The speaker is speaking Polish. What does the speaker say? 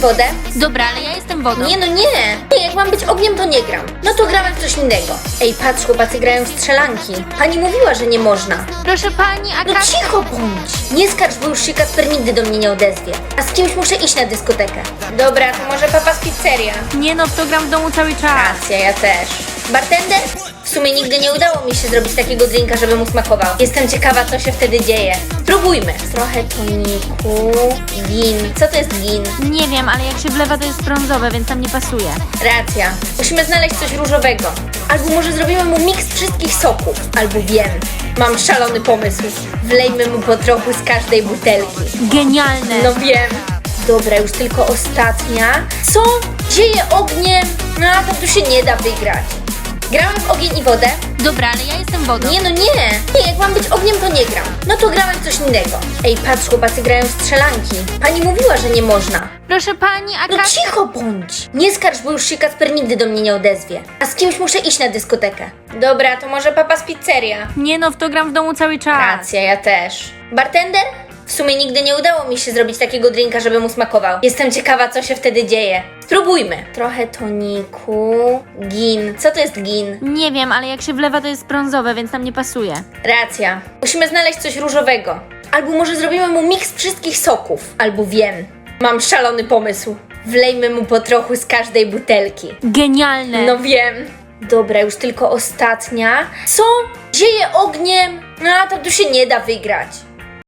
wodę? Dobra, ale ja jestem wodą. Nie, no nie. Nie, jak mam być ogniem, to nie gram. No to gramy w coś innego. Ej, patrz, chłopacy grają w strzelanki. Pani mówiła, że nie można. Proszę pani, No Aga... cicho bądź! Nie skarż, bo już się Kasper nigdy do mnie nie odezwie. A z kimś muszę iść na dyskotekę. Dobra, to może papa z pizzeria. Nie no, w to gram w domu cały czas. Racja, ja też. Bartender? W sumie nigdy nie udało mi się zrobić takiego drinka, żeby mu smakował. Jestem ciekawa, co się wtedy dzieje. Spróbujmy. Trochę toniku, gin. Co to jest gin? Nie wiem, ale jak się wlewa, to jest brązowe, więc tam nie pasuje. Racja. Musimy znaleźć coś różowego. Albo może zrobimy mu miks wszystkich soków. Albo wiem. Mam szalony pomysł. Wlejmy mu po trochu z każdej butelki. Genialne. No wiem. Dobra, już tylko ostatnia. Co dzieje ogniem? No, a to tu się nie da wygrać. Gramy w ogień i wodę? Dobra, ale ja jestem wodą. Nie, no nie. Jak mam być ogniem, to nie gram. No to gramy w coś innego. Ej, patrz, chłopacy grają w strzelanki. Pani mówiła, że nie można. Proszę pani, No Aga... cicho bądź! Nie skarż, bo już się Kasper nigdy do mnie nie odezwie. A z kimś muszę iść na dyskotekę. Dobra, to może papa z pizzeria. Nie no, w to gram w domu cały czas. Racja, ja też. Bartender? W sumie nigdy nie udało mi się zrobić takiego drinka, żeby mu smakował. Jestem ciekawa, co się wtedy dzieje. Spróbujmy. Trochę toniku, gin. Co to jest gin? Nie wiem, ale jak się wlewa, to jest brązowe, więc tam nie pasuje. Racja. Musimy znaleźć coś różowego. Albo może zrobimy mu miks wszystkich soków. Albo wiem. Mam szalony pomysł. Wlejmy mu po trochu z każdej butelki. Genialne. No wiem. Dobra, już tylko ostatnia. Co dzieje ogniem? No, to tu się nie da wygrać.